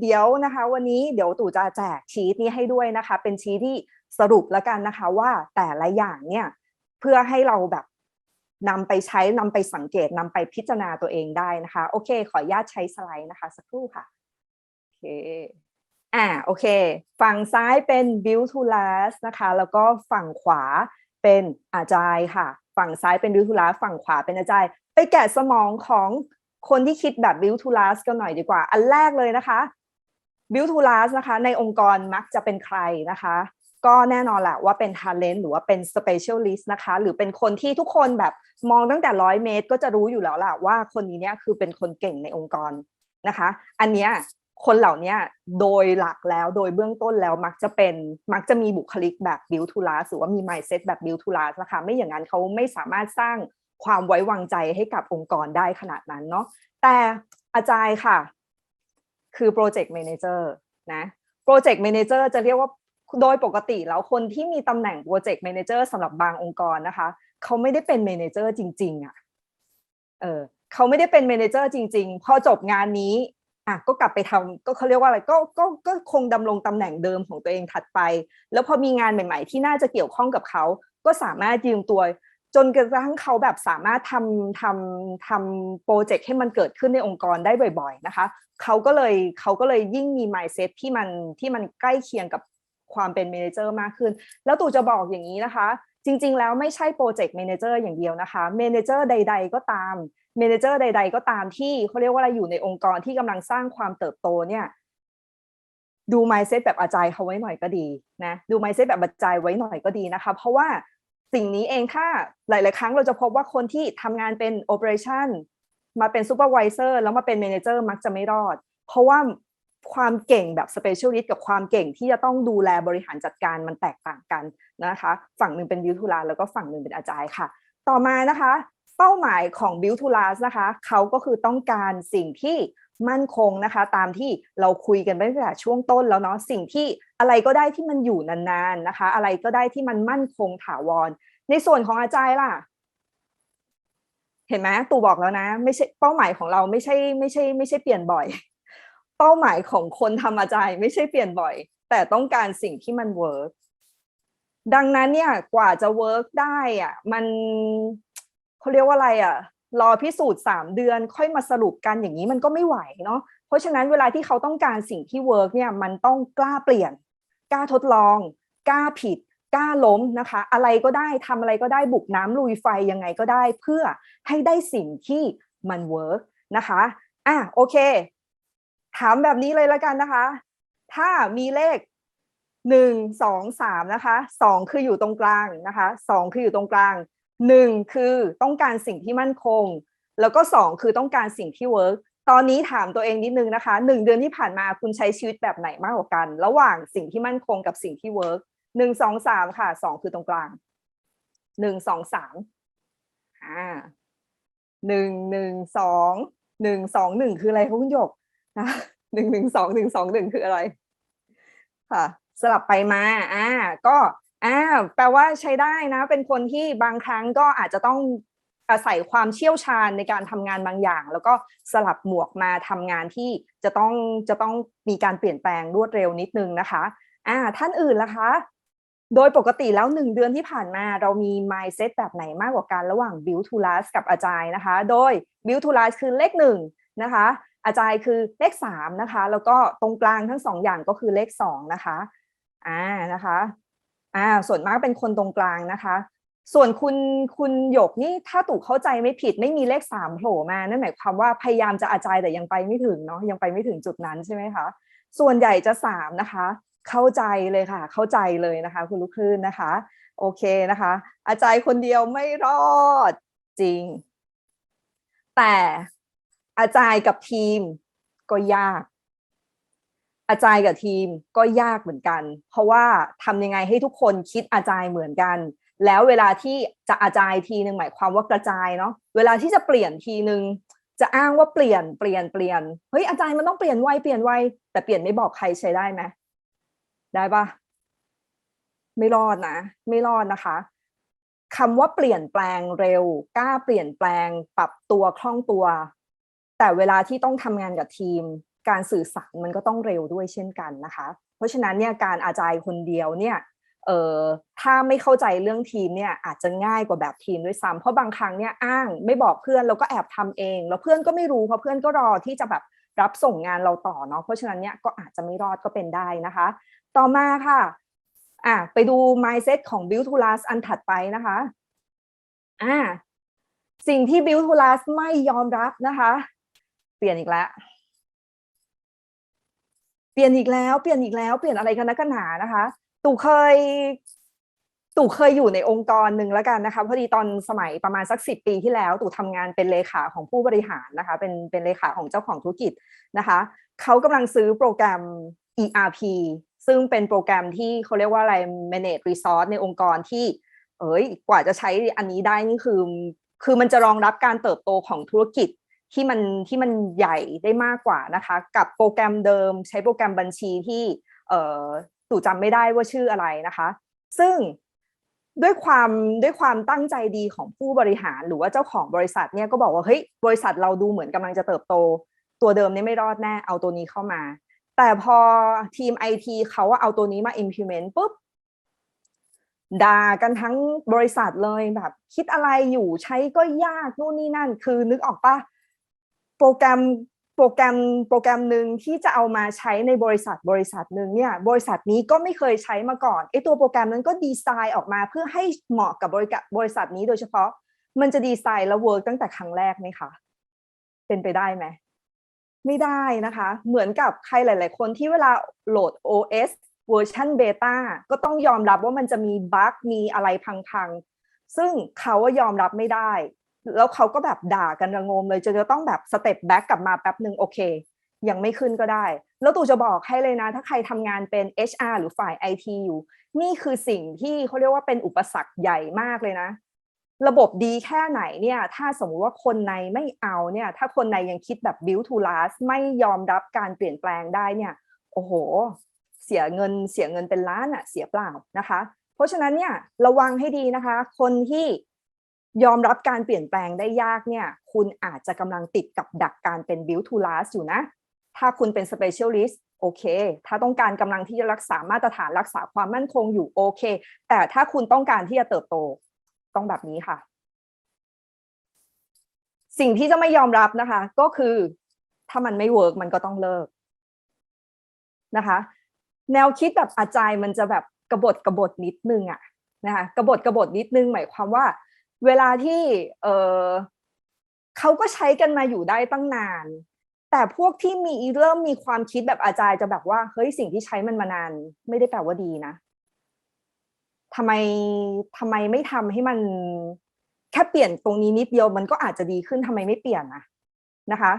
เดี๋ยวนะคะ วันนี้เดี๋ยวตู่จะแจกชีตนี้ให้ด้วยนะคะ เป็นชีตที่สรุปแล้วกันนะคะว่าแต่ละอย่างเนี่ยเพื่อให้เราแบบนำไปใช้นำไปสังเกตนำไปพิจารณาตัวเองได้นะคะ โอเค ขออนุญาตใช้สไลด์นะคะ สักครู่ค่ะโอเคอ่าโอเค ฝั่งซ้ายเป็น build to last นะคะ แล้วก็ฝั่งขวาเป็นอาจายค่ะ ฝั่งซ้ายเป็น build to last ฝั่งขวาเป็นอาจายไปแกะสมองของคนที่คิดแบบ build to last กันหน่อยดีกว่า อันแรกเลยนะคะ build to last นะคะ ในองค์กรมักจะเป็นใครนะคะ ก็แน่นอนแหละว่าเป็น talent หรือว่าเป็น specialist นะคะ หรือเป็นคนที่ทุกคนแบบมองตั้งแต่ร้อยเมตร ก็จะรู้อยู่แล้วล่ะว่าคนนี้เนี่ยคือเป็นคนเก่งในองค์กรนะคะ อันเนี้ยคนเหล่านี้โดยหลักแล้วโดยเบื้องต้นแล้วมักจะเป็นมักจะมีบุคลิกแบบ build to last หรือว่ามี mindset แบบ build to last นะคะไม่อย่างนั้นเขาไม่สามารถสร้างความไว้วางใจให้กับองค์กรได้ขนาดนั้นเนาะแต่อาจารย์ค่ะ คือ project manager นะ project manager จะเรียกว่าโดยปกติแล้วคนที่มีตำแหน่ง project manager สำหรับบางองค์กรนะคะ เขาไม่ได้เป็น manager จริง ๆอะเออเขาไม่ได้เป็น manager จริง ๆ พอจบงานนี้อะก็กลับไปทำก็เขาเรียกว่าอะไรก็ก็ก็คงดำรงตำแหน่งเดิมของตัวเองถัดไป แล้วพอมีงานใหม่ ๆ ที่น่าจะเกี่ยวข้องกับเขาก็สามารถยืมตัว จนกระทั่งเขาแบบสามารถทำทำทำโปรเจกต์ให้มันเกิดขึ้นในองค์กรได้บ่อย ๆ นะคะ เขาก็เลยเขาก็เลยยิ่งมี mindset ที่มันที่มันใกล้เคียงกับความเป็น manager มากขึ้น แล้วตู่จะบอกอย่างนี้นะคะ จริง ๆ แล้วไม่ใช่โปรเจกต์ manager อย่างเดียวนะคะ manager ใด ๆ ก็ตาม manager ใด ๆ ก็ตามที่เขาเรียกว่าอะไรอยู่ในองค์กรที่กำลังสร้างความเติบโตเนี่ยดู mindset แบบอาจายเขาไว้หน่อยก็ดีนะดู mindset แบบอาจายไว้หน่อยก็ดีนะคะ เพราะว่า สิ่งนี้เองถ้าหลาย ๆ ครั้งเราจะพบว่าคนที่ทำงานเป็น operation มาเป็น supervisor แล้วมาเป็น manager มักจะไม่รอด เพราะว่าความเก่งแบบ specialist กับความเก่งที่จะต้องดูแลบริหารจัดการมันแตกต่างกันนะคะ ฝั่งหนึ่งเป็น build to last แล้วก็ฝั่งหนึ่งเป็นอาจารย์ค่ะ ต่อมานะคะ เป้าหมายของ build to last นะคะ เขาก็คือต้องการสิ่งที่มั่นคงนะคะ ตามที่เราคุยกันไปตั้งแต่ช่วงต้นแล้วเนาะสิ่งที่ อะไรก็ได้ที่มันอยู่นานๆนะคะ อะไรก็ได้ที่มันมั่นคงถาวร ในส่วนของอาจารย์ล่ะ เห็นไหมตู่บอกแล้วนะ ไม่ใช่เป้าหมายของเราไม่ใช่ไม่ใช่ไม่ใช่เปลี่ยนบ่อย เป้าหมายของคนทำอาจารย์ไม่ใช่เปลี่ยนบ่อย แต่ต้องการสิ่งที่มันเวิร์กดังนั้นเนี่ยกว่าจะเวิร์กได้อะมันเขาเรียกว่าอะไรอะรอพิสูจน์สามเดือนค่อยมาสรุปกันอย่างนี้มันก็ไม่ไหวเนาะเพราะฉะนั้นเวลาที่เขาต้องการสิ่งที่เวิร์กเนี่ยมันต้องกล้าเปลี่ยน กล้าทดลอง กล้าผิด กล้าล้มนะคะ อะไรก็ได้ทำอะไรก็ได้บุกน้ำลุยไฟยังไงก็ได้เพื่อให้ได้สิ่งที่มันเวิร์กนะคะอะโอเค ถามแบบนี้เลยล้วกันนะคะ ถ้ามีเลขหนึ่งสองสามนะคะสองคืออยู่ตรงกลางนะคะสองคืออยู่ตรงกลางหนึ่งคือต้องการสิ่งที่มั่นคง แล้วก็สองคือต้องการสิ่งที่เวิร์ก ตอนนี้ถามตัวเองนิดนึงนะคะหนึ่งเดือนที่ผ่านมาคุณใช้ชีวิตแบบไหนมากกว่ากัน ระหว่างสิ่งที่มั่นคงกับสิ่งที่เวิร์กหนึ่งสองสามค่ะสองคือตรงกลางหนึ่งสองสามอ่าหนึ่งหนึ่งสองหนึ่งสองหนึ่งคืออะไรคะคุณหยกนะหนึ่งหนึ่งสองหนึ่งสองหนึ่งคืออะไรค่ะ สลับไปมาอ่าก็อ่าแปลว่าใช้ได้นะ เป็นคนที่บางครั้งก็อาจจะต้อง อาศัยความเชี่ยวชาญในการทำงานบางอย่าง แล้วก็สลับหมวกมาทำงานที่จะต้องจะต้องมีการเปลี่ยนแปลงรวดเร็วนิดนึงนะคะอ่าท่านอื่นล่ะคะ โดยปกติแล้วหนึ่งเดือนที่ผ่านมาเรามี mindset แบบไหนมากกว่ากันระหว่าง build to last กับอาจารย์นะคะ โดย build to last คือเลขหนึ่งนะคะอาจารย์คือเลขสามนะคะ แล้วก็ตรงกลางทั้งสองอย่างก็คือเลขสองนะคะอ่านะคะอ่าส่วนมากเป็นคนตรงกลางนะคะ ส่วนคุณคุณหยกนี่ถ้าตู่เข้าใจไม่ผิดไม่มีเลขสามโผล่มานั่นหมายความว่าพยายามจะอาจายแต่ยังไปไม่ถึงเนาะยังไปไม่ถึงจุดนั้นใช่ไหมคะส่วนใหญ่จะสามนะคะ เข้าใจเลยค่ะ เข้าใจเลยนะคะ คุณลูกคลื่นนะคะ โอเคนะคะ อาจารย์คนเดียวไม่รอดจริง แต่อาจารย์กับทีมก็ยาก อาจารย์กับทีมก็ยากเหมือนกัน เพราะว่าทำยังไงให้ทุกคนคิดอาจารย์เหมือนกัน แล้วเวลาที่จะอาจายทีหนึ่งหมายความว่ากระจายเนาะเวลาที่จะเปลี่ยนทีหนึ่งจะอ้างว่าเปลี่ยนเปลี่ยนเปลี่ยนเฮ้ยอาจารย์มันต้องเปลี่ยนไวเปลี่ยนไวแต่เปลี่ยนไม่บอกใครใช้ได้ไหมได้ปะไม่รอดนะ ไม่รอดนะคะคำว่าเปลี่ยนแปลงเร็วกล้าเปลี่ยนแปลงปรับตัวคล่องตัว แต่เวลาที่ต้องทำงานกับทีม การสื่อสารมันก็ต้องเร็วด้วยเช่นกันนะคะ เพราะฉะนั้นเนี่ยการอาจายคนเดียวเนี่ย เอ่อถ้าไม่เข้าใจเรื่องทีมเนี่ยอาจจะง่ายกว่าแบบทีมด้วยซ้ำเพราะบางครั้งเนี่ยอ้างไม่บอกเพื่อนแล้วก็แอบทำเอง แล้วเพื่อนก็ไม่รู้เพราะเพื่อนก็รอที่จะแบบรับส่งงานเราต่อเนาะเพราะฉะนั้นเนี่ยก็อาจจะไม่รอดก็เป็นได้นะคะ ต่อมาค่ะอะไปดู mindset ของ build to last อันถัดไปนะคะอ่าสิ่งที่ build to last ไม่ยอมรับนะคะ เปลี่ยนอีกแล้วเปลี่ยนอีกแล้วเปลี่ยนอีกแล้วเปลี่ยนอะไรกันนักกันหนานะคะ ตู่เคยตู่เคยอยู่ในองค์กรหนึ่งแล้วกันนะคะพอดีตอนสมัยประมาณสักสิปีที่แล้ว ตู่ทำงานเป็นเลขาของผู้บริหารนะคะ เป็นเป็นเลขาของเจ้าของธุรกิจนะคะเขากำลังซื้อโปรแกรม ERP ซึ่งเป็นโปรแกรมที่เขาเรียกว่าอะไร manage resource ในองค์กรที่ เอ้ยกว่าจะใช้อันนี้ได้นี่คือ คือมันจะรองรับการเติบโตของธุรกิจที่มันที่มันใหญ่ได้มากกว่านะคะ กับโปรแกรมเดิม ใช้โปรแกรมบัญชีที่เอ่อ ตู่จำไม่ได้ว่าชื่ออะไรนะคะ ซึ่งด้วยความด้วยความตั้งใจดีของผู้บริหารหรือว่าเจ้าของบริษัทเนี่ยก็บอกว่าเฮ้ยบริษัทเราดูเหมือนกำลังจะเติบโต ตัวเดิมนี่ไม่รอดแน่เอาตัวนี้เข้ามา แต่พอทีมไอทีเขาเอาตัวนี้มา implement ปุ๊บด่ากันทั้งบริษัทเลยแบบ คิดอะไรอยู่ใช้ก็ยากนู่นนี่นั่น คือนึกออกปะโปรแกรม โปรแกรมโปรแกรมหนึ่งที่จะเอามาใช้ในบริษัทบริษัทหนึ่งเนี่ยบริษัทนี้ก็ไม่เคยใช้มาก่อนไอตัวโปรแกรมนั้นก็ดีไซน์ออกมาเพื่อให้เหมาะกับบริษัทบริษัทนี้โดยเฉพาะ มันจะดีไซน์แล้วเวิร์กตั้งแต่ครั้งแรกไหมคะเป็นไปได้ไหมไม่ได้นะคะ เหมือนกับใครหลาย ๆ คนที่เวลาโหลด OS เวอร์ชันเบต้าก็ต้องยอมรับว่ามันจะมีบั๊กมีอะไรพัง ๆ ซึ่งเขาว่ายอมรับไม่ได้ แล้วเขาก็แบบด่ากันระงมเลยจะจะต้องแบบสเต็ปแบ็กกลับมาแป๊บหนึ่งโอเค ยังไม่ขึ้นก็ได้ แล้วตู่จะบอกให้เลยนะ ถ้าใครทำงานเป็น HR หรือฝ่าย IT อยู่ นี่คือสิ่งที่เขาเรียกว่าเป็นอุปสรรคใหญ่มากเลยนะ ระบบดีแค่ไหนเนี่ย ถ้าสมมุติว่าคนในไม่เอาเนี่ย ถ้าคนในยังคิดแบบ build to last ไม่ยอมรับการเปลี่ยนแปลงได้เนี่ย โอ้โห เสียเงินเสียเงินเป็นล้านอะเสียเปล่านะคะ เพราะฉะนั้นเนี่ยระวังให้ดีนะคะ คนที่ ยอมรับการเปลี่ยนแปลงได้ยากเนี่ย คุณอาจจะกำลังติดกับดักการเป็น build to last อยู่นะ ถ้าคุณเป็น specialist โอเค ถ้าต้องการกำลังที่จะรักษามาตรฐานรักษาความมั่นคงอยู่โอเค แต่ถ้าคุณต้องการที่จะเติบโตต้องแบบนี้ค่ะ สิ่งที่จะไม่ยอมรับนะคะ ก็คือถ้ามันไม่เวิร์กมันก็ต้องเลิกนะคะ แนวคิดแบบอาจายมันจะแบบกระบฏกระบฏนิดนึงอะนะคะกระบฏกระบฏนิดนึงหมายความว่า เวลาที่เออเขาก็ใช้กันมาอยู่ได้ตั้งนาน แต่พวกที่มีเริ่มมีความคิดแบบอาจารย์จะแบบว่าเฮ้ยสิ่งที่ใช้มันมานาน ไม่ได้แปลว่าดีนะทำไมทำไมไม่ทำให้มันแค่เปลี่ยนตรงนี้นิดเดียวมันก็อาจจะดีขึ้นทำไมไม่เปลี่ยนนะนะคะ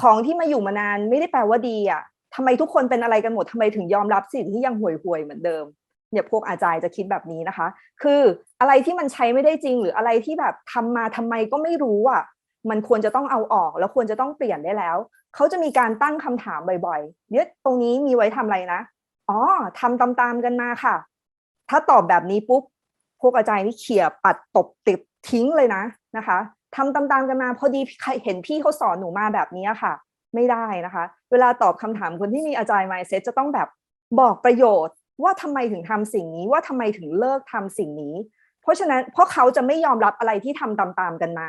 ของที่มาอยู่มานานไม่ได้แปลว่าดีอะทำไมทุกคนเป็นอะไรกันหมดทำไมถึงยอมรับสิ่งที่ยังห่วยห่วยๆเหมือนเดิม เนี่ยพวกอาจารย์จะคิดแบบนี้นะคะ คืออะไรที่มันใช้ไม่ได้จริง หรืออะไรที่แบบทำมาทำไมก็ไม่รู้อะมันควรจะต้องเอาออก แล้วควรจะต้องเปลี่ยนได้แล้ว เขาจะมีการตั้งคำถามบ่อยๆเนี่ยตรงนี้มีไว้ทำอะไรนะอ๋อทำตามๆกันมาค่ะ ถ้าตอบแบบนี้ปุ๊บพวกอาจารย์นี่เขี่ยปัดตบติดทิ้งเลยนะนะคะทำตามๆกันมาพอดีเห็นพี่เขาสอนหนูมาแบบนี้ค่ะ ไม่ได้นะคะ เวลาตอบคำถามคนที่มีอาจารย์ mindset จะต้องแบบบอกประโยชน์ ว่าทำไมถึงทำสิ่งนี้ว่าทำไมถึงเลิกทำสิ่งนี้ เพราะฉะนั้นเพราะเขาจะไม่ยอมรับอะไรที่ทำตามๆกันมา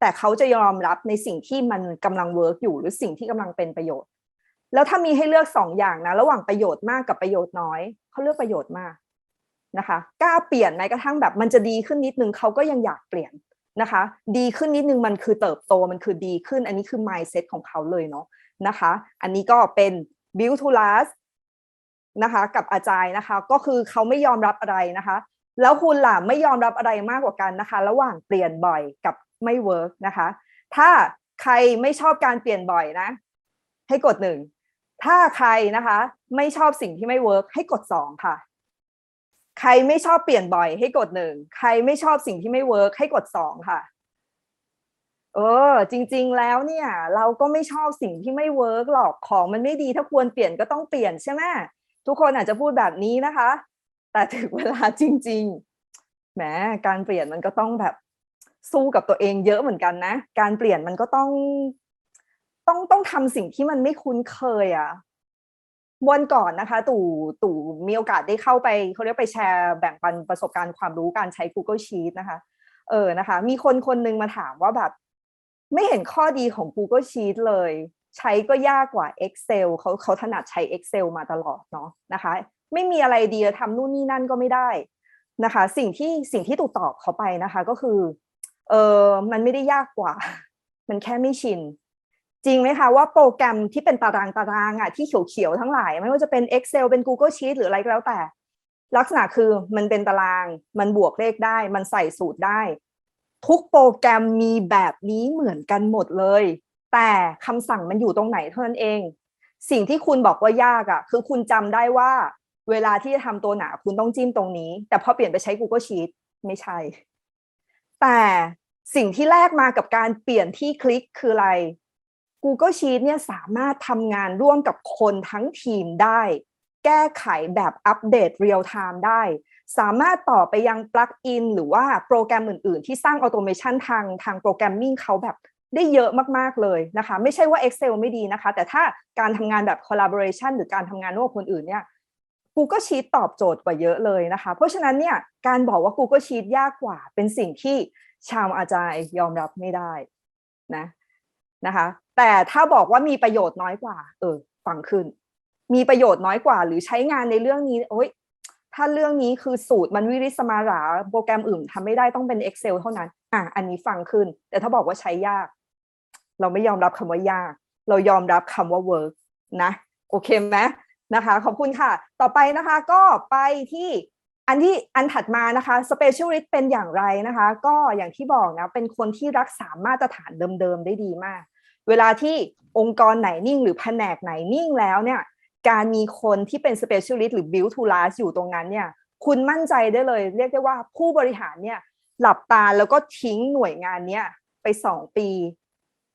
แต่เขาจะยอมรับในสิ่งที่มันกำลังเวิร์กอยู่หรือสิ่งที่กำลังเป็นประโยชน์ แล้วถ้ามีให้เลือกสองอย่างนะ ระหว่างประโยชน์มากกับประโยชน์น้อยเขาเลือกประโยชน์มากนะคะกล้าเปลี่ยนแม้กระทั่งแบบมันจะดีขึ้นนิดนึงเขาก็ยังอยากเปลี่ยนนะคะ ดีขึ้นนิดนึงมันคือเติบโตมันคือดีขึ้น อันนี้คือ mindset ของเขาเลยเนาะนะคะ อันนี้ก็เป็น build to last นะคะ กับอาจารย์นะคะ ก็คือเขาไม่ยอมรับอะไรนะคะ แล้วคุณล่ะไม่ยอมรับอะไรมากกว่ากันนะคะ ระหว่างเปลี่ยนบ่อยกับไม่เวิร์กนะคะ ถ้าใครไม่ชอบการเปลี่ยนบ่อยนะ ให้กดหนึ่งถ้าใครนะคะ ไม่ชอบสิ่งที่ไม่เวิร์กให้กดสองค่ะ ใครไม่ชอบเปลี่ยนบ่อย ให้กดหนึ่งใครไม่ชอบสิ่งที่ไม่เวิร์กให้กดสองค่ะเออจริง ๆ แล้วเนี่ย เราก็ไม่ชอบสิ่งที่ไม่เวิร์กหรอกของมันไม่ดีถ้าควรเปลี่ยนก็ต้องเปลี่ยนใช่ไหม ทุกคนอาจจะพูดแบบนี้นะคะ แต่ถึงเวลาจริง ๆ แหม การเปลี่ยนมันก็ต้องแบบสู้กับตัวเองเยอะเหมือนกันนะ การเปลี่ยนมันก็ต้อง ต้องต้องทำสิ่งที่มันไม่คุ้นเคยอะวันก่อนนะคะ ตู่ตู่มีโอกาสได้เข้าไปเขาเรียกไปแชร์แบ่งปันประสบการณ์ความรู้การใช้ Google Sheet นะคะ เออนะคะ มีคนคนหนึ่งมาถามว่าแบบ ไม่เห็นข้อดีของ Google Sheet เลย ใช้ก็ยากกว่า Excel เขาเขาถนัดใช้ Excel มาตลอดเนาะนะคะ ไม่มีอะไรดีทำนู่นนี่นั่นก็ไม่ได้นะคะ สิ่งที่สิ่งที่ตูตอบเขาไปนะคะก็คือเออมันไม่ได้ยากกว่า มันแค่ไม่ชิน จริงไหมคะว่าโปรแกรมที่เป็นตารางตารางอะที่เขียวๆทั้งหลาย ไม่ว่าจะเป็น Excel เป็น Google Sheet หรืออะไรก็แล้วแต่ ลักษณะคือมันเป็นตารางมันบวกเลขได้ มันใส่สูตรได้ ทุกโปรแกรมมีแบบนี้เหมือนกันหมดเลย แต่คำสั่งมันอยู่ตรงไหนเท่านั้นเอง สิ่งที่คุณบอกว่ายากอะ่ะ คือคุณจำได้ว่า เวลาที่จะทำตัวหนาคุณต้องจิ้มตรงนี้ แต่พอเปลี่ยนไปใช้ Google Sheet ไม่ใช่ แต่สิ่งที่แลกมากับการเปลี่ยนที่คลิกคืออะไร Google Sheet เนี่ยสามารถทำงานร่วมกับคนทั้งทีมได้ แก้ไขแบบอัปเดตเรียลไทม์ได้ สามารถต่อไปยังปลั๊กอินหรือว่าโปรแกรมอื่น ๆ ที่สร้างออโตเมชันทางทางโปรแกรมมิ่งเขาแบบ ได้เยอะมากๆเลยนะคะ ไม่ใช่ว่า Excel ไม่ดีนะคะ แต่ถ้าการทำงานแบบ collaboration หรือการทำงานร่วมกับคนอื่นเนี่ย Google Sheet ตอบโจทย์กว่าเยอะเลยนะคะ เพราะฉะนั้นเนี่ยการบอกว่า Google Sheet ยากกว่า เป็นสิ่งที่ชาวอาจารย์ยอมรับไม่ได้นะนะคะ แต่ถ้าบอกว่ามีประโยชน์น้อยกว่า เออฟังขึ้น มีประโยชน์น้อยกว่า หรือใช้งานในเรื่องนี้โอ๊ยถ้าเรื่องนี้คือสูตรมันวิริสมาราโปรแกรมอื่นทำไม่ได้ต้องเป็น Excel เท่านั้น อะ อันนี้ฟังขึ้น แต่ถ้าบอกว่าใช้ยาก เราไม่ยอมรับคำว่ายาก เรายอมรับคำว่า work นะโอเคไหมนะคะ ขอบคุณค่ะ ต่อไปนะคะก็ไปที่อันที่อันถัดมานะคะ specialist เป็นอย่างไรนะคะ ก็อย่างที่บอกนะเป็นคนที่รักษามาตรฐานเดิมๆได้ดีมาก เวลาที่องค์กรไหนนิ่ง หรือแผนกไหนนิ่งแล้วเนี่ยการมีคนที่เป็น specialist หรือ build to last อยู่ตรงนั้นเนี่ยคุณมั่นใจได้เลย เรียกได้ว่าผู้บริหารเนี่ยหลับตาแล้วก็ทิ้งหน่วยงานเนี่ยไปสองปี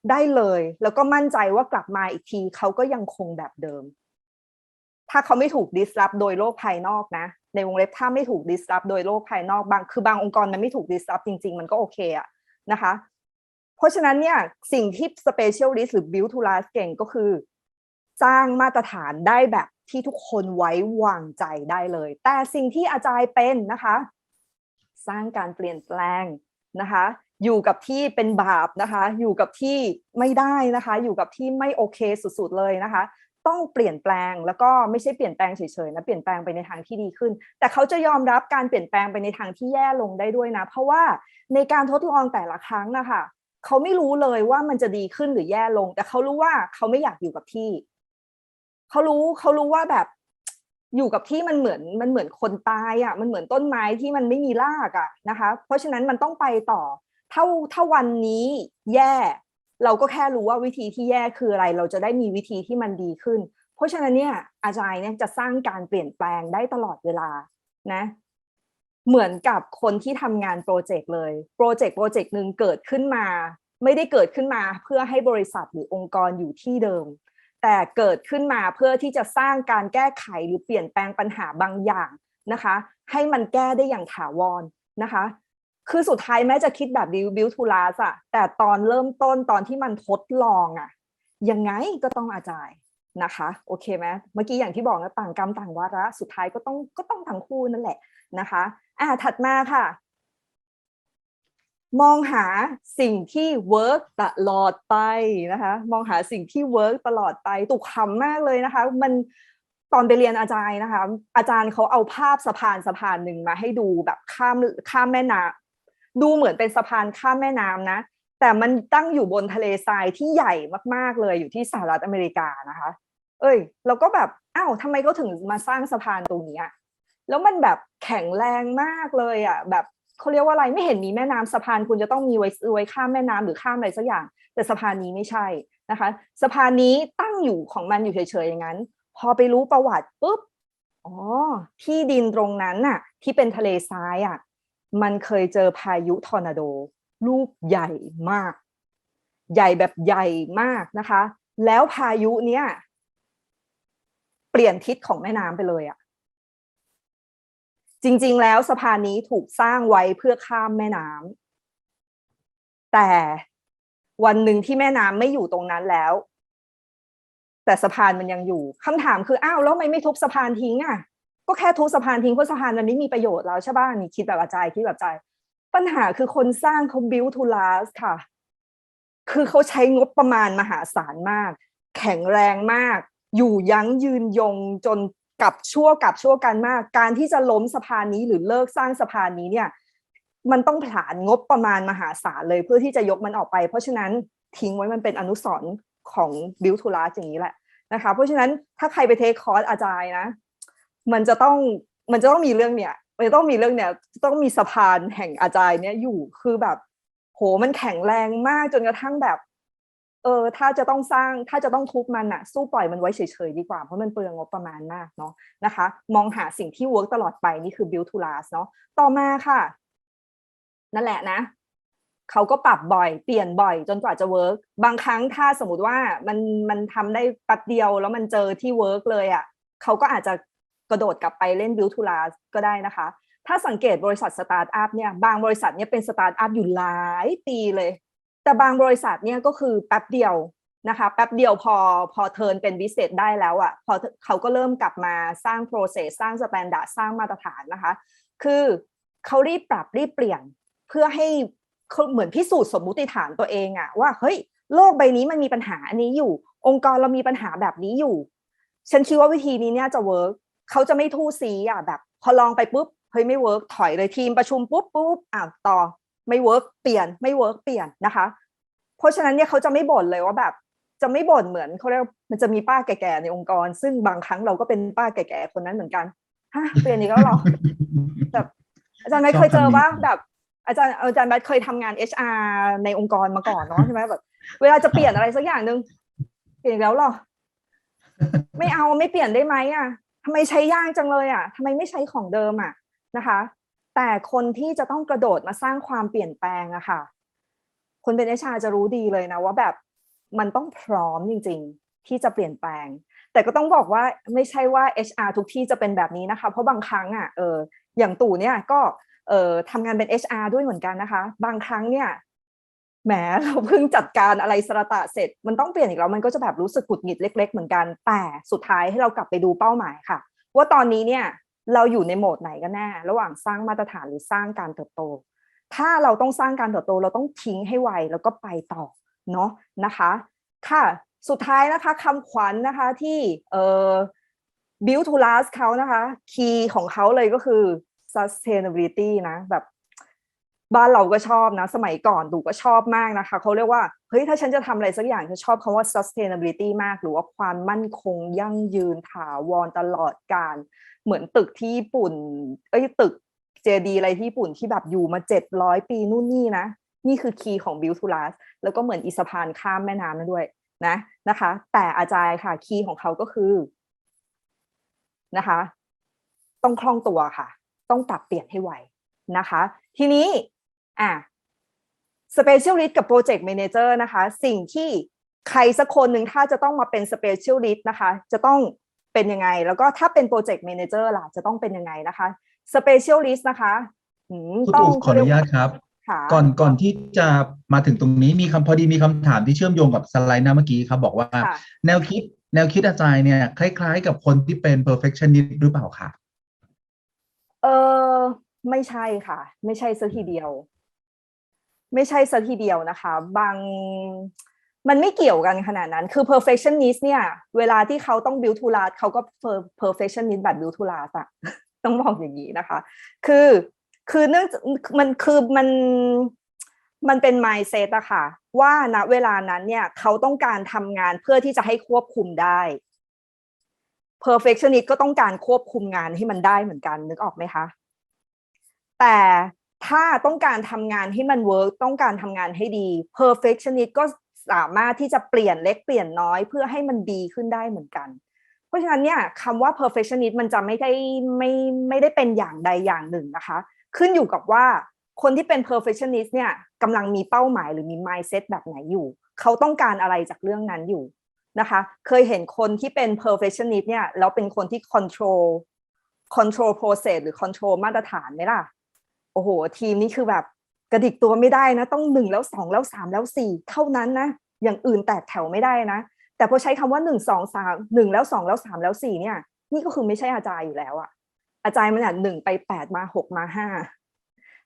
ได้เลย แล้วก็มั่นใจว่ากลับมาอีกทีเขาก็ยังคงแบบเดิม ถ้าเขาไม่ถูก disrupt โดยโลกภายนอกนะ ในวงเล็บถ้าไม่ถูก disrupt โดยโลกภายนอกบาง คือบางองค์กรมันไม่ถูก disrupt จริง ๆ มันก็โอเคอะนะคะ เพราะฉะนั้นเนี่ยสิ่งที่ specialist หรือ build to last เก่งก็คือ สร้างมาตรฐานได้แบบที่ทุกคนไว้วางใจได้เลย แต่สิ่งที่อาจารย์เป็นนะคะ สร้างการเปลี่ยนแปลงนะคะ อยู่กับที่เป็นบาปนะคะ อยู่กับที่ไม่ได้นะคะ อยู่กับที่ไม่โอเคสุดๆเลยนะคะ ต้องเปลี่ยนแปลงแล้วก็ไม่ใช่เปลี่ยนแปลงเฉยๆนะเปลี่ยนแปลงไปในทางที่ดีขึ้น แต่เขาจะยอมรับการเปลี่ยนแปลงไปในทางที่แย่ลงได้ด้วยนะ เพราะว่าในการทดลองแต่ละครั้งนะคะเขาไม่รู้เลยว่ามันจะดีขึ้นหรือแย่ลง แต่เขารู้ว่าเขาไม่อยากอยู่กับที่เขารู้เขารู้ว่าแบบอยู่กับที่มันเหมือนมันเหมือนคนตายอะ่ะ มันเหมือนต้นไม้ที่มันไม่มีรากอะ่ะนะคะ เพราะฉะนั้นมันต้องไปต่อ ถ้าถ้าวันนี้แย่ เราก็แค่รู้ว่าวิธีที่แย่คืออะไร เราจะได้มีวิธีที่มันดีขึ้น เพราะฉะนั้นเนี่ยอาจารย์เนี่ยจะสร้างการเปลี่ยนแปลงได้ตลอดเวลานะ เหมือนกับคนที่ทำงานโปรเจกต์เลยโปรเจกต์โปรเจกต์หนึ่งเกิดขึ้นมา ไม่ได้เกิดขึ้นมาเพื่อให้บริษัทหรือองค์กรอยู่ที่เดิม แต่เกิดขึ้นมาเพื่อที่จะสร้างการแก้ไขหรือเปลี่ยนแปลงปัญหาบางอย่างนะคะ ให้มันแก้ได้อย่างถาวรนะคะ คือสุดท้ายแม้จะคิดแบบบิวทูลาสอะแต่ตอนเริ่มต้นตอนที่มันทดลองอะยังไงก็ต้องอาจารย์นะคะ โอเคไหมเมื่อกี้อย่างที่บอกนะต่างกรรมต่างวาระสุดท้ายก็ต้องก็ต้องทั้งคู่นั่นแหละนะคะ อ่าถัดมาค่ะ มองหาสิ่งที่เวิร์กตลอดไปนะคะ มองหาสิ่งที่เวิร์กตลอดไปตุกคำมากเลยนะคะ มันตอนไปเรียนอาจารย์นะคะ อาจารย์เขาเอาภาพสะพานสะพานหนึ่งมาให้ดูแบบข้ามข้ามแม่น้ำ ดูเหมือนเป็นสะพานข้ามแม่น้ำนะ แต่มันตั้งอยู่บนทะเลทรายที่ใหญ่มากๆเลยอยู่ที่สหรัฐอเมริกานะคะ เอ้ยเราก็แบบอ้าวทำไมเขาถึงมาสร้างสะพานตรงนี้แล้วมันแบบแข็งแรงมากเลยอะ แบบเขาเรียกว่าอะไรไม่เห็นมีแม่น้ำสะพานคุณจะต้องมีไว้ไว้ข้ามแม่น้ำหรือข้ามอะไรสักอย่าง แต่สะพานนี้ไม่ใช่นะคะสะพานนี้ตั้งอยู่ของมันอยู่เฉยๆอย่างนั้น พอไปรู้ประวัติปุ๊บอ๋อที่ดินตรงนั้นน่ะ ที่เป็นทะเลทรายอะ มันเคยเจอพายุทอร์นาโด ลูกใหญ่มาก ใหญ่แบบใหญ่มากนะคะ แล้วพายุเนี้ยเปลี่ยนทิศของแม่น้ำไปเลยอะจริง ๆ แล้วสะพานนี้ถูกสร้างไว้เพื่อข้ามแม่น้ำแต่วันหนึ่งที่แม่น้ำไม่อยู่ตรงนั้นแล้ว แต่สะพานมันยังอยู่คำถามคืออ้าวแล้วทำไมไม่ทุบสะพานทิ้งอะ ก็แค่ทุบสะพานทิ้งเพราะสะพานมันไม่มีประโยชน์แล้วใช่ป่ะนี่คิดแบบอาจารย์คิดแบบอาจารย์ปัญหาคือคนสร้างเขา build to last ค่ะ คือเขาใช้งบประมาณมหาศาลมาก แข็งแรงมาก อยู่ยั้งยืนยงจนกับชั่วกับชั่วกันมาก การที่จะล้มสะพานนี้หรือเลิกสร้างสะพานนี้เนี่ย มันต้องผลานงบประมาณมหาศาลเลยเพื่อที่จะยกมันออกไป เพราะฉะนั้นทิ้งไว้มันเป็นอนุสรณ์ของ build to last อย่างนี้แหละนะคะ เพราะฉะนั้นถ้าใครไปเทคคอร์สอาจารย์นะ มันจะต้องมันจะต้องมีเรื่องเนี่ยมันจะต้องมีเรื่องเนี่ยต้องมีสะพานแห่งอาจารย์เนี่ยอยู่คือแบบ โหมันแข็งแรงมากจนกระทั่งแบบ เออ ถ้าจะต้องสร้างถ้าจะต้องทุบมันอะสู้ปล่อยมันไว้เฉยๆดีกว่าเพราะมันเปลืองงบประมาณมากเนาะนะคะ มองหาสิ่งที่เวิร์กตลอดไปนี่คือ build to last เนาะต่อมาค่ะ นั่นแหละนะเขาก็ปรับบ่อยเปลี่ยนบ่อยจนกว่าจะเวิร์กบางครั้งถ้าสมมติว่ามันมันทำได้แป๊บเดียวแล้วมันเจอที่เวิร์กเลยอะ่ะเขาก็อาจจะ กระโดดกลับไปเล่น build to last ก็ได้นะคะ ถ้าสังเกตบริษัทสตาร์ทอัพเนี่ยบางบริษัทเนี่ยเป็นสตาร์ทอัพอยู่หลายปีเลย แต่บางบริษัทเนี่ยก็คือแป๊บเดียวนะคะแป๊บเดียวพอพอเทิร์นเป็นวิเศษได้แล้วอะ่ะพอเขาก็เริ่มกลับมาสร้าง process สร้าง standard สร้างมาตรฐานนะคะ คือเขารีบปรับรีบเปลี่ยนเพื่อให้เขาเหมือนพิสูจน์สมมุติฐานตัวเองอะว่าเฮ้ยโลกใบนี้มันมีปัญหาอันนี้อยู่ องค์กรเรามีปัญหาแบบนี้อยู่ ฉันคิดว่าวิธีนี้เนี่ยจะเวิร์ก เขาจะไม่ทู่ซีอะแบบ พอลองไปปุ๊บเฮ้ยไม่เวิร์กถอยเลยทีมประชุมปุ๊บปุ๊บอ่าต่อไม่เวิร์กเปลี่ยนไม่เวิร์กเปลี่ยนนะคะ เพราะฉะนั้นเนี่ยเขาจะไม่บ่นเลยว่าแบบ จะไม่บ่นเหมือนเขาเรียกมันจะมีป้าแก่ๆในองค์กร ซึ่งบางครั้งเราก็เป็นป้าแก่ๆคนนั้นเหมือนกันฮะเปลี่ยนอีกแล้วหรอแบบอาจารย์ไม่เคยเจอว่าแบบอาจารย์อาจารย์แบทเคยทำงาน HR ในองค์กรมาก่อนเนาะใช่ไหมแบบเวลาจะเปลี่ยนอะไรสักอย่างหนึ่งเปลี่ยนอีกแล้วหรอ ไม่เอาไม่เปลี่ยนได้ไหมอะ ทำไมใช้ยากจังเลยอะทำไมไม่ใช้ของเดิมอะนะคะ แต่คนที่จะต้องกระโดดมาสร้างความเปลี่ยนแปลงอะค่ะ คนเป็น HR จะรู้ดีเลยนะว่าแบบมันต้องพร้อมจริง ๆ ที่จะเปลี่ยนแปลง แต่ก็ต้องบอกว่าไม่ใช่ว่า HR ทุกที่จะเป็นแบบนี้นะคะ เพราะบางครั้งอะเอออย่างตู่เนี่ยก็เอ่อทำงานเป็น HR ด้วยเหมือนกันนะคะ บางครั้งเนี่ย แหมเราเพิ่งจัดการอะไรสระตะเสร็จ มันต้องเปลี่ยนอีกแล้วมันก็จะแบบรู้สึกหงุดหงิดเล็ก ๆ เหมือนกันแต่สุดท้ายให้เรากลับไปดูเป้าหมายค่ะ ว่าตอนนี้เนี่ยเราอยู่ในโหมดไหนกันแน่ระหว่างสร้างมาตรฐานหรือสร้างการเติบโต ถ้าเราต้องสร้างการเติบโตเราต้องทิ้งให้ไวแล้วก็ไปต่อเนาะนะคะ ค่ะ สุดท้ายนะคะคำขวัญนนะคะที่เอ่อ build to last เขานะคะคีย์ของเขาเลยก็คือ sustainability นะแบบ บ้านเราก็ชอบนะ สมัยก่อนดูก็ชอบมากนะคะ เขาเรียกว่า เฮ้ย ถ้าฉันจะทำอะไรสักอย่าง ฉันชอบคำว่า sustainability มาก หรือว่าความมั่นคงยั่งยืนถาวรตลอดการ เหมือนตึกที่ญี่ปุ่น เอ้ย ตึกเจดีอะไรที่ญี่ปุ่นที่แบบอยู่มาเจ็ดร้อยปีนู่นนี่นะ นี่คือคีย์ของ build to last แล้วก็เหมือนอีสะพานข้ามแม่น้ำนั่นด้วยนะนะคะ แต่อาจารย์ค่ะคีย์ของเขาก็คือนะคะ ต้องคล่องตัวค่ะ ต้องปรับเปลี่ยนให้ไวนะคะ ทีนี้ อะ specialist กับ project manager นะคะ สิ่งที่ใครสักคนหนึ่งถ้าจะต้องมาเป็น specialist นะคะ จะต้องเป็นยังไง แล้วก็ถ้าเป็น project manager ล่ะ จะต้องเป็นยังไงนะคะ specialist นะคะอืมคุณต้องตู่ขออนุญาตครับค่ะก่อนก่อนที่จะมาถึงตรงนี้มีคำพอดีมีคำถามที่เชื่อมโยงกับสไลด์หน้าเมื่อกี้ครับบอกว่าค่ะแนวคิดแนวคิดอาจารย์เนี่ย คล้าย ๆ กับคนที่เป็น perfectionist หรือเปล่าคะเออไม่ใช่ค่ะ ไม่ใช่ซะทีเดียว ไม่ใช่ซะทีเดียวนะคะ บางมันไม่เกี่ยวกันขนาดนั้น คือ perfectionist เนี่ย เวลาที่เขาต้อง build to last เขาก็ perfectionist แบบ build to last อะต้องบอกอย่างนี้นะคะ คือ คือเนื่องมันคือมันมันเป็น mindset อะค่ะ ว่าณเวลานั้นเนี่ย เขาต้องการทำงานเพื่อที่จะให้ควบคุมได้ perfectionist ก็ต้องการควบคุมงานให้มันได้เหมือนกันนึกออกไหมคะ แต่ ถ้าต้องการทำงานให้มันเวิร์กต้องการทำงานให้ดี perfectionist ก็สามารถที่จะเปลี่ยนเล็กเปลี่ยนน้อยเพื่อให้มันดีขึ้นได้เหมือนกัน เพราะฉะนั้นเนี่ยคำว่า perfectionist มันจะไม่ได้ไม่ไม่ได้เป็นอย่างใดอย่างหนึ่งนะคะ ขึ้นอยู่กับว่าคนที่เป็น perfectionist เนี่ยกำลังมีเป้าหมายหรือมี mindset แบบไหนอยู่ เขาต้องการอะไรจากเรื่องนั้นอยู่นะคะ เคยเห็นคนที่เป็น perfectionist เนี่ยแล้วเป็นคนที่ control control process หรือ control มาตรฐานไหมล่ะ อ้โห ทีมนี้คือแบบกระดิกตัวไม่ได้นะ ต้องหนึ่งแล้วสองแล้วสามแล้วสี่เท่านั้นนะ อย่างอื่นแตกแถวไม่ได้นะ แต่พอใช้คำว่าหนึ่งสองสามหนึ่งแล้วสองแล้วสามแล้วสี่เนี่ย นี่ก็คือไม่ใช่อาจารย์อยู่แล้วอะอาจารย์มันอะหนึ่งไปแปดมาหกมาห้า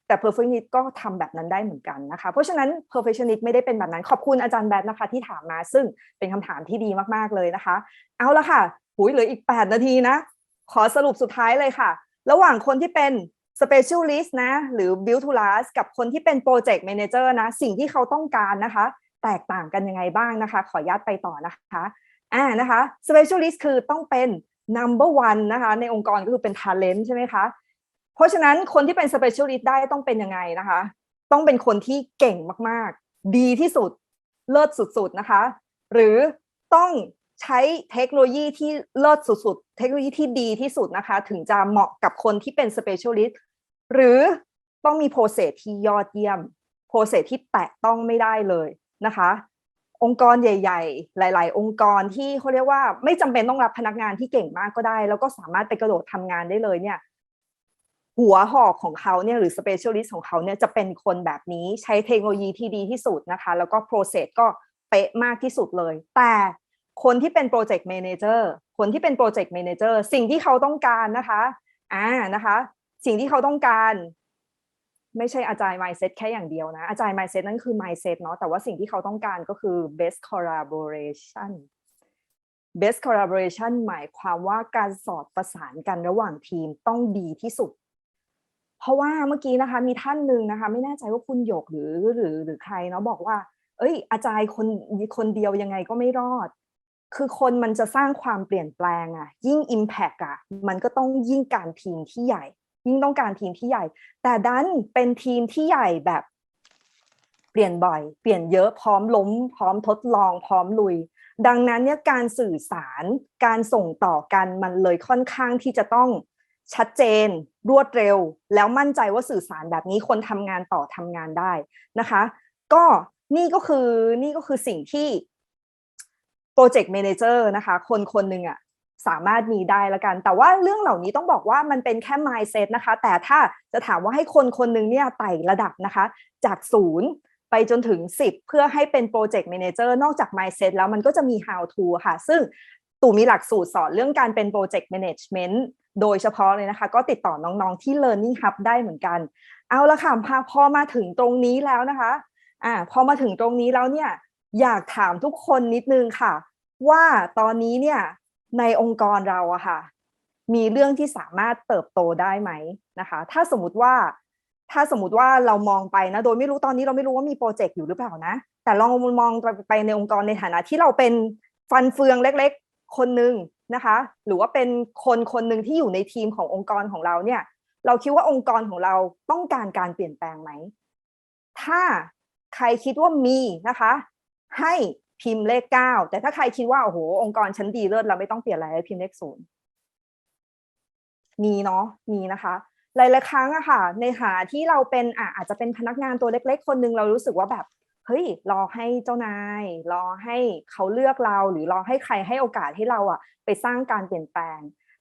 แต่ perfectionist ก็ทำแบบนั้นได้เหมือนกันนะคะ เพราะฉะนั้น perfectionist ไม่ได้เป็นแบบนั้น ขอบคุณอาจารย์แบทนะคะ ที่ถามมาซึ่งเป็นคำถามที่ดีมากๆเลยนะคะ เอาละค่ะหุยเหลืออีก 8 นาทีนะ ขอสรุปสุดท้ายเลยค่ะ ระหว่างคนที่เป็น specialist นะ หรือ build to last กับคนที่เป็น project manager นะ สิ่งที่เขาต้องการนะคะ แตกต่างกันยังไงบ้างนะคะ ขออนุญาตไปต่อนะคะอ่านะคะ specialist คือต้องเป็น number one นะคะ ในองค์กรก็คือเป็น talent ใช่ไหมคะ เพราะฉะนั้นคนที่เป็น specialist ได้ต้องเป็นยังไงนะคะ ต้องเป็นคนที่เก่งมาก ๆ ดีที่สุด เลิศสุด ๆ นะคะ หรือต้อง ใช้เทคโนโลยีที่เลิศสุดๆ เทคโนโลยีที่ดีที่สุดนะคะ ถึงจะเหมาะกับคนที่เป็น specialist หรือต้องมีโปรเซสที่ยอดเยี่ยมโปรเซสที่แตะต้องไม่ได้เลยนะคะ องค์กรใหญ่ ๆ หลาย ๆ องค์กรที่เขาเรียกว่าไม่จำเป็นต้องรับพนักงานที่เก่งมากก็ได้ แล้วก็สามารถไปกระโดดทำงานได้เลยเนี่ย หัวหอกของเขาเนี่ยหรือ specialist ของเขาเนี่ยจะเป็นคนแบบนี้ใช้เทคโนโลยีที่ดีที่สุดนะคะ แล้วก็ process ก็เป๊ะมากที่สุดเลย แต่ คนที่เป็น project manager คนที่เป็น project manager สิ่งที่เขาต้องการนะคะอ่านะคะ สิ่งที่เขาต้องการไม่ใช่อาจารย์ mindset แค่อย่างเดียวนะอาจารย์ mindset นั่นคือ mindset เนาะแต่ว่าสิ่งที่เขาต้องการก็คือ best collaboration best collaboration หมายความว่าการสอดประสานกันระหว่างทีมต้องดีที่สุด เพราะว่าเมื่อกี้นะคะ มีท่านหนึ่งนะคะ ไม่แน่ใจว่าคุณหยกหรือหรือหรือใครเนาะบอกว่า เอ้ย อาจารย์คนคนเดียวยังไงก็ไม่รอด คือคนมันจะสร้างความเปลี่ยนแปลงอะยิ่ง Impact อะมันก็ต้องยิ่งการทีมที่ใหญ่ ยิ่งต้องการทีมที่ใหญ่ แต่ดันเป็นทีมที่ใหญ่แบบเปลี่ยนบ่อย เปลี่ยนเยอะพร้อมล้ม พร้อมทดลอง พร้อมลุย ดังนั้นเนี่ยการสื่อสารการส่งต่อกันมันเลยค่อนข้างที่จะต้องชัดเจน รวดเร็ว แล้วมั่นใจว่าสื่อสารแบบนี้คนทำงานต่อทำงานได้นะคะ ก็นี่ก็คือนี่ก็คือสิ่งที่ โปรเจกต์ a ม a เจอร์นะคะ คนคนหนึ่งอะสามารถมีได้ละกัน แต่ว่าเรื่องเหล่านี้ต้องบอกว่ามันเป็นแค่ mindset นะคะ แต่ถ้าจะถามว่าให้คนคนหนึ่งเนี่ยไต่ระดับนะคะ จากศูนย์ไปจนถึง 10 เพื่อให้เป็นโปรเจกต์ a ม a เจอร์นอกจาก mindset แล้วมันก็จะมี how to ค่ะ ซึ่งตู่มีหลักสูตรสอนเรื่องการเป็นโปรเจกต์ management โดยเฉพาะเลยนะคะ ก็ติดต่อน้องๆที่ learning hub ได้เหมือนกัน เอาละค่ะพอมาถึงตรงนี้แล้วนะคะอ่าพอมาถึงตรงนี้แล้วเนี่ย อยากถามทุกคนนิดนึงค่ะ ว่าตอนนี้เนี่ยในองค์กรเราอะค่ะ มีเรื่องที่สามารถเติบโตได้ไหมนะคะ ถ้าสมมติว่าถ้าสมมติว่าเรามองไปนะโดยไม่รู้ตอนนี้เราไม่รู้ว่ามีโปรเจกต์อยู่หรือเปล่านะ แต่ลองมองไปในองค์กรในฐานะที่เราเป็นฟันเฟืองเล็ก ๆ คนหนึ่งนะคะ หรือว่าเป็นคนคนหนึ่งที่อยู่ในทีมขององค์กรของเราเนี่ย เราคิดว่าองค์กรของเราต้องการการเปลี่ยนแปลงไหม ถ้าใครคิดว่ามีนะคะ ให้พิมพ์เลขเก้าแต่ถ้าใครคิดว่าโอ้โหองค์กรชั้นดีเลิศเราไม่ต้องเปลี่ยนอะไรให้พิมพ์เลขศูนย์มีเนาะมีนะคะหลายๆครั้งอะค่ะ ในฐาที่เราเป็นอะอาจจะเป็นพนักงานตัวเล็ก ๆ คนหนึ่งเรารู้สึกว่าแบบเฮ้ยรอให้เจ้านาย รอให้เขาเลือกเรา หรือรอให้ใครให้โอกาสให้เราอะไปสร้างการเปลี่ยนแปลง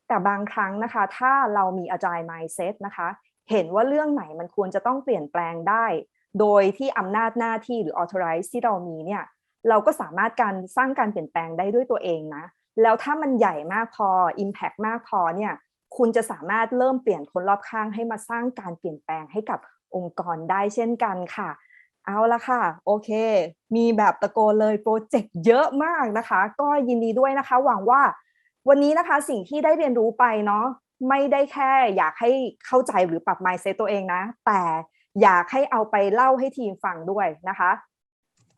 แต่บางครั้งนะคะ ถ้าเรามี agile mindset นะคะ เห็นว่าเรื่องไหนมันควรจะต้องเปลี่ยนแปลงได้ โดยที่อำนาจหน้าที่หรือ authorize ที่เรามีเนี่ย เราก็สามารถการสร้างการเปลี่ยนแปลงได้ด้วยตัวเองนะ แล้วถ้ามันใหญ่มากพอ Impact มากพอเนี่ยคุณจะสามารถเริ่มเปลี่ยนคนรอบข้างให้มาสร้างการเปลี่ยนแปลงให้กับองค์กรได้เช่นกันค่ะ เอาละค่ะ โอเค มีแบบตะโกนเลยโปรเจกต์เยอะมากนะคะ ก็ยินดีด้วยนะคะ หวังว่าวันนี้นะคะสิ่งที่ได้เรียนรู้ไปเนาะไม่ได้แค่อยากให้เข้าใจหรือปรับ mindset ตัวเองนะ แต่อยากให้เอาไปเล่าให้ทีมฟังด้วยนะคะ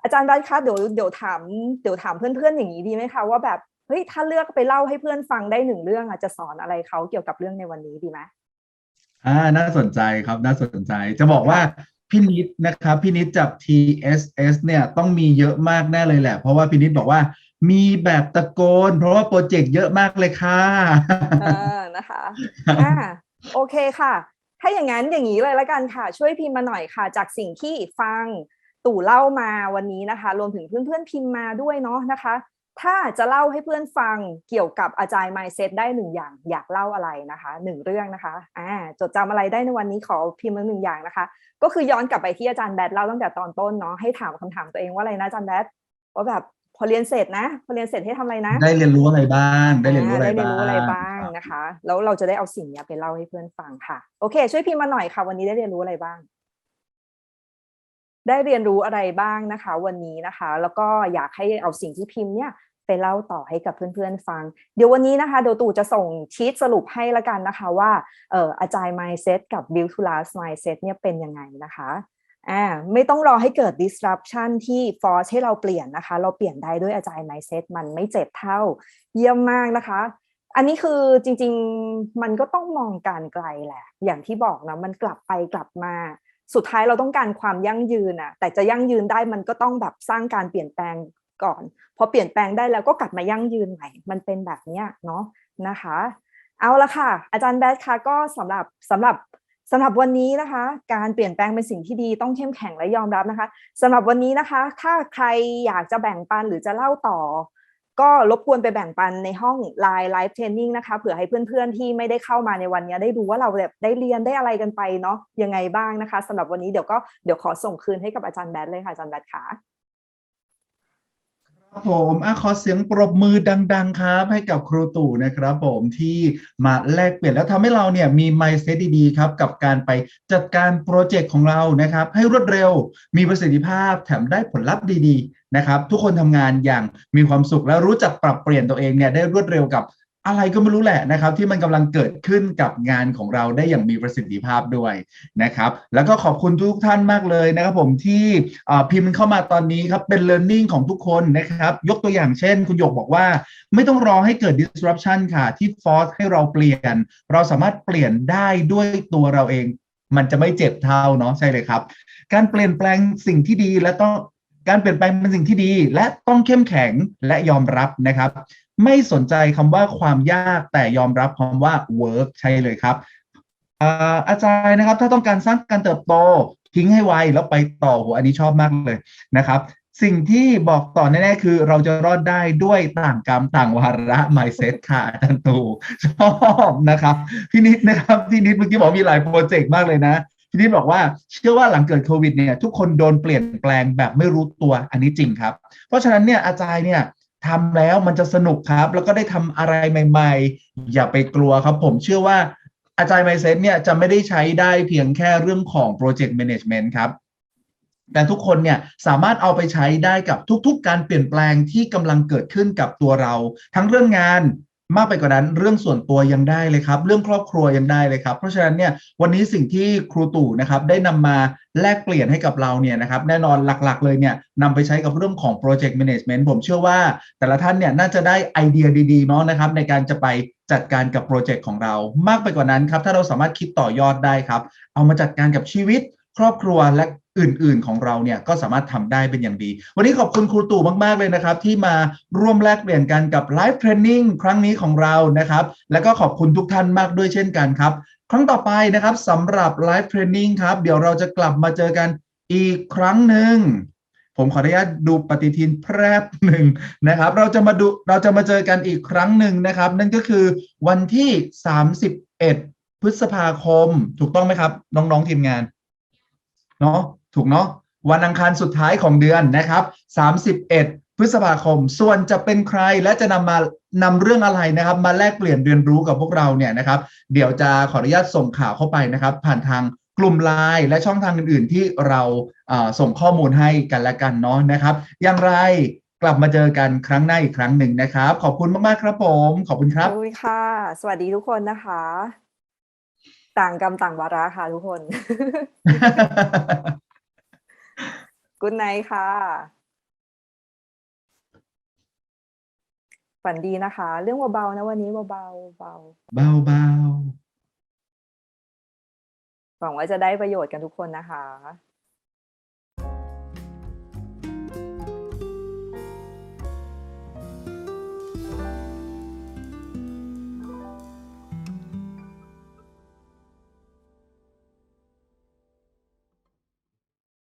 อาจารย์รัตคะเดี๋ยวเดี๋ยวถามเดี๋ยวถามเพื่อนๆอย่างนี้ดีไหมคะว่าแบบเฮ้ยถ้าเลือกไปเล่าให้เพื่อนฟังได้หนึ่งเรื่องอะจะสอนอะไรเขาเกี่ยวกับเรื่องในวันนี้ดีไหมอ่าน่าสนใจครับน่าสนใจจะบอกว่าพี่นิดนะครับพี่นิดจาก TSS เนี่ยต้องมีเยอะมากแน่เลยแหละ เพราะว่าพี่นิดบอกว่ามีแบบตะโกน เพราะว่าโปรเจกต์เยอะมากเลยค่ะเออนะคะอ่าโอเคค่ะ ถ้าอย่างนั้นอย่างนี้เลยละกันค่ะ ช่วยพิมพ์มาหน่อยค่ะ จากสิ่งที่ฟัง ตู่เล่ามาวันนี้นะคะ รวมถึงเพื่อนๆพิมพ์มาด้วยเนาะนะคะ ถ้าจะเล่าให้เพื่อนฟังเกี่ยวกับอาจารย์ mindset ได้หนึ่งอย่าง อยากเล่าอะไรนะคะหนึ่งเรื่องนะคะอ่าจดจำอะไรได้ในวันนี้ขอพิมพ์มาหนึ่งอย่างนะคะ ก็คือย้อนกลับไปที่อาจารย์แบทเล่าตั้งแต่ตอนต้นเนาะให้ถามคำถามตัวเองว่าอะไรนะอาจารย์แบทว่าแบบพอเรียนเสร็จนะพอเรียนเสร็จให้ทำอะไรนะ ได้เรียนรู้อะไรบ้าง ได้เรียนรู้อะไรได้เรียนบ้างรู้อะไรบ้างนะคะ แล้วเราจะได้เอาสิ่งเนี้ยไปเล่าให้เพื่อนฟังค่ะ โอเค ช่วยพิมพ์มาหน่อยค่ะ วันนี้ได้เรียนรู้อะไรบ้าง ได้เรียนรู้อะไรบ้างนะคะ วันนี้นะคะ แล้วก็อยากให้เอาสิ่งที่พิมพ์เนี่ยไปเล่าต่อให้กับเพื่อนๆฟัง เดี๋ยววันนี้นะคะเดี๋ยวตู่จะส่งชีตสรุปให้ละกันนะคะว่าเอ่ออาจารย์ mindset กับ build to last mindset เนี่ยเป็นยังไงนะคะอ่าไม่ต้องรอให้เกิด disruption ที่ force ให้เราเปลี่ยนนะคะ เราเปลี่ยนได้ด้วยอาจารย์ mindset มันไม่เจ็บเท่า เยี่ยมมากนะคะอันนี้คือจริง ๆ มันก็ต้องมองการไกลแหละ อย่างที่บอกนะมันกลับไปกลับมา สุดท้ายเราต้องการความยั่งยืนอะแต่จะยั่งยืนได้มันก็ต้องแบบสร้างการเปลี่ยนแปลงก่อนพอเปลี่ยนแปลงได้แล้วก็กลับมายั่งยืนใหม่ มันเป็นแบบเนี้ยเนาะนะคะ เอาละค่ะ อาจารย์แบทค่ะก็สำหรับสำหรับสำหรับวันนี้นะคะ การเปลี่ยนแปลงเป็นสิ่งที่ดีต้องเข้มแข็งและยอมรับนะคะสำหรับวันนี้นะคะ ถ้าใครอยากจะแบ่งปันหรือจะเล่าต่อ ก็รบกวนไปแบ่งปันในห้องไลน์ไลฟ์เทรนนิ่งนะคะเผื่อให้เพื่อนๆที่ไม่ได้เข้ามาในวันนี้ได้ดูว่าเราแบบได้เรียนได้อะไรกันไปเนาะยังไงบ้างนะคะสำหรับวันนี้เดี๋ยวก็เดี๋ยวขอส่งคืนให้กับอาจารย์แบทเลยค่ะอาจารย์แบทค่ะ ครับผมอขอเสียงปรบมือดัง ๆ ครับ ให้กับครูตู่นะครับผมที่มาแลกเปลี่ยนแล้วทำให้เราเนี่ยมี mindset ดีๆครับ กับการไปจัดการโปรเจกต์ของเรานะครับ ให้รวดเร็วมีประสิทธิภาพแถมได้ผลลัพธ์ดี ๆ นะครับ ทุกคนทำงานอย่างมีความสุขและรู้จักปรับเปลี่ยนตัวเองเนี่ยได้รวดเร็วกับ อะไรก็ไม่รู้แหละนะครับ ที่มันกำลังเกิดขึ้นกับงานของเราได้อย่างมีประสิทธิภาพด้วยนะครับ แล้วก็ขอบคุณทุกท่านมากเลยนะครับผมที่พิมพ์เข้ามาตอนนี้ครับเป็น learning ของทุกคนนะครับ ยกตัวอย่างเช่น คุณหยกบอกว่า ไม่ต้องรอให้เกิด disruption ค่ะ ที่ force ให้เราเปลี่ยน เราสามารถเปลี่ยนได้ด้วยตัวเราเอง มันจะไม่เจ็บเท่าเนาะใช่เลยครับ การเปลี่ยนแปลงสิ่งที่ดีและต้องการเปลี่ยนแปลงเป็นสิ่งที่ดี และต้องเข้มแข็งและยอมรับนะครับ ไม่สนใจคำว่าความยากแต่ยอมรับคำว่า work ใช่เลยครับอาอาจารย์นะครับ ถ้าต้องการสร้างการเติบโตทิ้งให้ไวแล้วไปต่อโหอันนี้ชอบมากเลยนะครับ สิ่งที่บอกต่อแน่ๆคือเราจะรอดได้ด้วยต่างกรรมต่างวาระ mindset ค่ะอาจารย์ตูชอบนะครับพี่นิดนะครับพี่นิดเมื่อกี้บอกมีหลายโปรเจกต์มากเลยนะพี่นิดบอกว่าเชื่อว่าหลังเกิดโควิดเนี่ยทุกคนโดนเปลี่ยนแปลงแบบไม่รู้ตัวอันนี้จริงครับ เพราะฉะนั้นเนี่ยอาจารย์เนี่ย ทำแล้วมันจะสนุกครับ แล้วก็ได้ทำอะไรใหม่ ๆ อย่าไปกลัวครับ ผมเชื่อว่าอาจารย์ไมเซนเนี่ยจะไม่ได้ใช้ได้เพียงแค่เรื่องของโปรเจกต์แมネจเมนต์ครับแต่ทุกคนเนี่ยสามารถเอาไปใช้ได้กับทุกๆ การเปลี่ยนแปลงที่กำลังเกิดขึ้นกับตัวเรา ทั้งเรื่องงาน มากไปกว่านั้น เรื่องส่วนตัวยังได้เลยครับ เรื่องครอบครัวยังได้เลยครับ เพราะฉะนั้นเนี่ยวันนี้สิ่งที่ครูตู่นะครับได้นำมาแลกเปลี่ยนให้กับเราเนี่ยนะครับแน่นอนหลักๆ เลยเนี่ยนำไปใช้กับเรื่องของ Project Management ผมเชื่อว่า แต่ละท่านเนี่ยน่าจะได้ไอเดียดีๆเนาะนะครับในการจะไปจัดการกับโปรเจกต์ของเรา มากไปกว่านั้นครับถ้าเราสามารถคิดต่อยอดได้ครับ เอามาจัดการกับชีวิตครอบครัวและ อื่น ๆ ของเราเนี่ยก็สามารถทำได้เป็นอย่างดี วันนี้ขอบคุณครูตู่มาก ๆ เลยนะครับ ที่มาร่วมแลกเปลี่ยนกันกับไลฟ์เทรนนิ่งครั้งนี้ของเรานะครับ แล้วก็ขอบคุณทุกท่านมากด้วยเช่นกันครับ ครั้งต่อไปนะครับสำหรับไลฟ์เทรนนิ่งครับ เดี๋ยวเราจะกลับมาเจอกันอีกครั้งหนึ่งผมขออนุญาตดูปฏิทินแพรบหนึ่งนะครับ เราจะมาดูเราจะมาเจอกันอีกครั้งหนึ่งนะครับ นั่นก็คือวันที่ 31 พฤษภาคม ถูกต้องไหมครับ น้องๆทีมงานเนาะ ถูกเนาะวันอังคารสุดท้ายของเดือนนะครับ 31 พฤษภาคม ส่วนจะเป็นใครและจะนำมานำเรื่องอะไรนะครับ มาแลกเปลี่ยนเรียนรู้กับพวกเราเนี่ยนะครับ เดี๋ยวจะขออนุญาตส่งข่าวเข้าไปนะครับ ผ่านทางกลุ่มไลน์และช่องทางอื่น ๆ ที่เราส่งข้อมูลให้กันและกันเนาะนะครับ อย่างไรกลับมาเจอกันครั้งหน้าอีกครั้งหนึ่งนะครับ ขอบคุณมาก ๆ ครับผม ขอบคุณครับขอบคุณค่ะ สวัสดีทุกคนนะคะ ต่างกรรมต่างวาระค่ะทุกคน กุณไนค่ะ ฝันดีนะคะ เรื่องเบาๆนะวันนี้เบาๆเบาเบาๆหวังว่าจะได้ประโยชน์กันทุกคนนะคะ